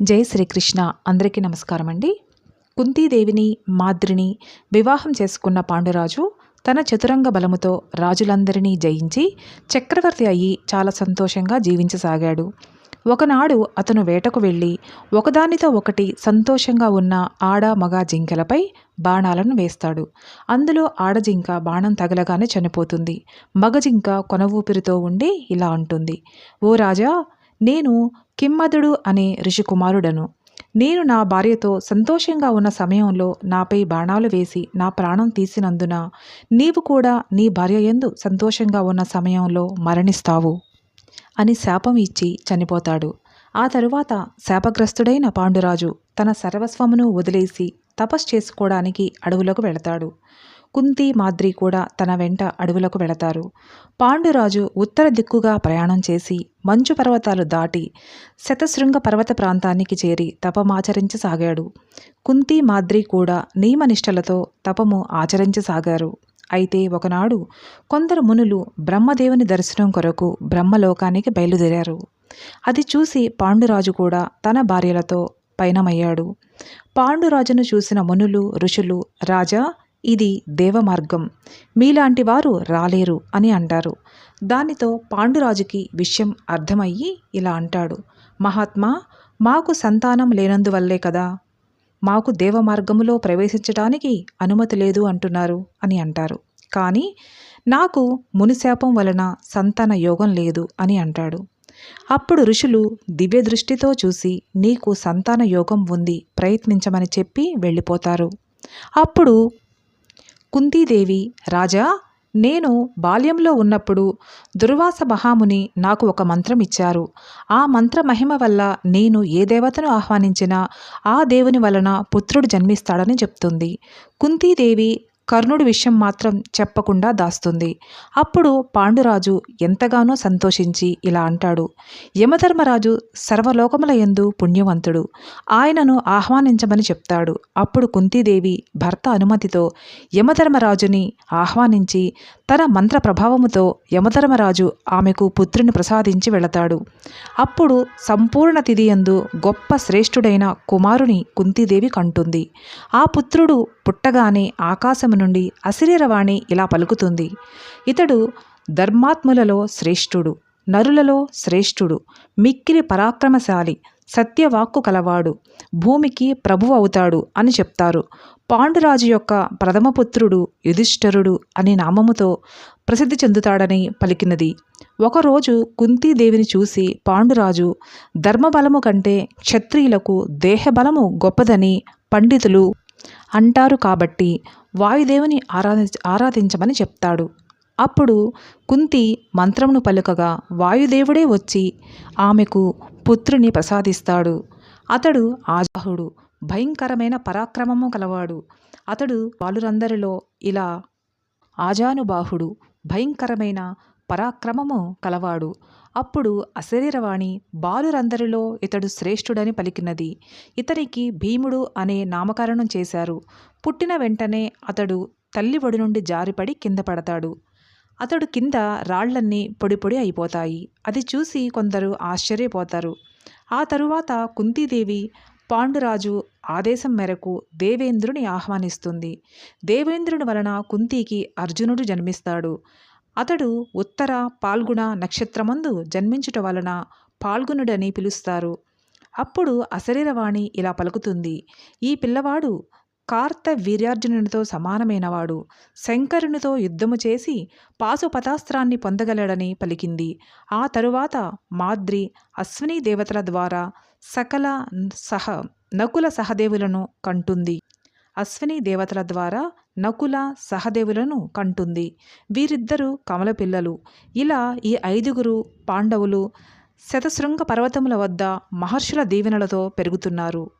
జై శ్రీకృష్ణ. అందరికీ నమస్కారం అండి కుంతీదేవిని మాద్రిని వివాహం చేసుకున్న పాండురాజు తన చతురంగ బలముతో రాజులందరినీ జయించి చక్రవర్తి అయ్యి చాలా సంతోషంగా జీవించసాగాడు. ఒకనాడు అతను వేటకు వెళ్ళి ఒకదానితో ఒకటి సంతోషంగా ఉన్న ఆడ మగ జింకలపై బాణాలను వేస్తాడు. అందులో ఆడజింక బాణం తగలగానే చనిపోతుంది. మగ జింక కొన ఊపిరితో ఉండి ఇలా అంటుంది. ఓ రాజా నేను కిమ్మదుడు అనే ఋషికుమారుడను. నేను నా భార్యతో సంతోషంగా ఉన్న సమయంలో నాపై బాణాలు వేసి నా ప్రాణం తీసినందున నీవు కూడా నీ భార్య ఎందు సంతోషంగా ఉన్న సమయంలో మరణిస్తావు అని శాపం ఇచ్చి చనిపోతాడు. ఆ తరువాత శాపగ్రస్తుడైన పాండురాజు తన సర్వస్వమును వదిలేసి తపస్ చేసుకోవడానికి అడవులకు వెళతాడు. కుంతి మాద్రి కూడా తన వెంట అడవులకు వెళతారు. పాండురాజు ఉత్తర దిక్కుగా ప్రయాణం చేసి మంచు పర్వతాలు దాటి శతశృంగ పర్వత ప్రాంతానికి చేరి తపమాచరించసాగాడు కుంతి మాద్రి కూడా నియమనిష్టలతో తపము ఆచరించసాగారు. అయితే ఒకనాడు కొందరు మునులు బ్రహ్మదేవుని దర్శనం కొరకు బ్రహ్మలోకానికి బయలుదేరారు. అది చూసి పాండురాజు కూడా తన భార్యలతో పయనమయ్యాడు. పాండురాజును చూసిన మునులు ఋషులు రాజా ఇది దేవమార్గం. మీలాంటి వారు రాలేరు అని అంటారు. దానితో పాండురాజుకి విషయం అర్థమయ్యి ఇలా అంటాడు. మహాత్మా మాకు సంతానం లేనందువల్లే కదా. మాకు దేవమార్గములో ప్రవేశించడానికి అనుమతి లేదు అంటున్నారు అని అంటారు. కానీ నాకు మునిశాపం వలన సంతాన యోగం లేదు అని అంటాడు. అప్పుడు ఋషులు దివ్య దృష్టితో చూసి నీకు సంతాన యోగం ఉంది ప్రయత్నించమని చెప్పి వెళ్ళిపోతారు. అప్పుడు కుంతీదేవి రాజా నేను బాల్యంలో ఉన్నప్పుడు దుర్వాస మహాముని నాకు ఒక మంత్రం ఇచ్చారు. ఆ మంత్ర మహిమ వల్ల నేను ఏ దేవతను ఆహ్వానించినా ఆ దేవుని వలన పుత్రుడు జన్మిస్తాడని చెప్తుంది. కుంతీదేవి కర్ణుడి విషయం మాత్రం చెప్పకుండా దాస్తుంది. అప్పుడు పాండురాజు ఎంతగానో సంతోషించి ఇలా అంటాడు. యమధర్మరాజు సర్వలోకముల ఎందు పుణ్యవంతుడు. ఆయనను ఆహ్వానించమని చెప్తాడు. అప్పుడు కుంతీదేవి భర్త అనుమతితో యమధర్మరాజుని ఆహ్వానించి తన మంత్ర ప్రభావముతో యమధర్మరాజు ఆమెకు పుత్రుని ప్రసాదించి వెళతాడు. అప్పుడు సంపూర్ణ తిథియందు గొప్ప శ్రేష్ఠుడైన కుమారుని కుంతీదేవి కంటుంది. ఆ పుత్రుడు పుట్టగానే ఆకాశము నుండి అశరీరవాణి ఇలా పలుకుతుంది. ఇతడు ధర్మాత్ములలో శ్రేష్ఠుడు నరులలో శ్రేష్ఠుడు మిక్కిలి పరాక్రమశాలి సత్యవాక్కు కలవాడు భూమికి ప్రభువు అవుతాడు అని చెప్తారు. పాండురాజు యొక్క ప్రథమపుత్రుడు యుధిష్ఠరుడు అనే నామముతో ప్రసిద్ధి చెందుతాడని పలికినది. ఒకరోజు కుంతీదేవిని చూసి పాండురాజు ధర్మబలము కంటే క్షత్రియులకు దేహబలము గొప్పదని పండితులు అంటారు కాబట్టి వాయుదేవుని ఆరాధి ఆరాధించమని చెప్తాడు. అప్పుడు కుంతి మంత్రమును పలుకగా వాయుదేవుడే వచ్చి ఆమెకు పుత్రుని ప్రసాదిస్తాడు. అతడు ఆజాహుడు భయంకరమైన పరాక్రమము కలవాడు. అతడు బాలురందరిలో ఇలా ఆజానుబాహుడు భయంకరమైన పరాక్రమము కలవాడు. అప్పుడు అశరీరవాణి బాలురందరిలో ఇతడు శ్రేష్ఠుడని పలికినది. ఇతనికి భీముడు అనే నామకరణం చేశారు. పుట్టిన వెంటనే అతడు తల్లి ఒడి నుండి జారిపడి కింద పడతాడు. అతడు కింద రాళ్ళన్నీ పొడి పొడి అయిపోతాయి. అది చూసి కొందరు ఆశ్చర్యపోతారు. ఆ తరువాత కుంతీదేవి పాండురాజు ఆదేశం మేరకు దేవేంద్రుని ఆహ్వానిస్తుంది. దేవేంద్రుని వలన కుంతికి అర్జునుడు జన్మిస్తాడు. అతడు ఉత్తర పాల్గుణ నక్షత్రమందు జన్మించుట వలన పాల్గునుడని పిలుస్తారు. అప్పుడు అశరీరవాణి ఇలా పలుకుతుంది. ఈ పిల్లవాడు కార్త వీర్యార్జునునితో సమానమైనవాడు. శంకరునితో యుద్ధము చేసి పాశుపతాస్త్రాన్ని పొందగలడని పలికింది. ఆ తరువాత మాద్రి అశ్విని దేవతల ద్వారా సకల సహ నకుల సహదేవులను కంటుంది. అశ్విని దేవతల ద్వారా నకుల సహదేవులను కంటుంది. వీరిద్దరూ కమల పిల్లలు. ఇలా ఈ ఐదుగురు పాండవులు శతశృంగ పర్వతముల వద్ద మహర్షుల దీవెనలతో పెరుగుతున్నారు.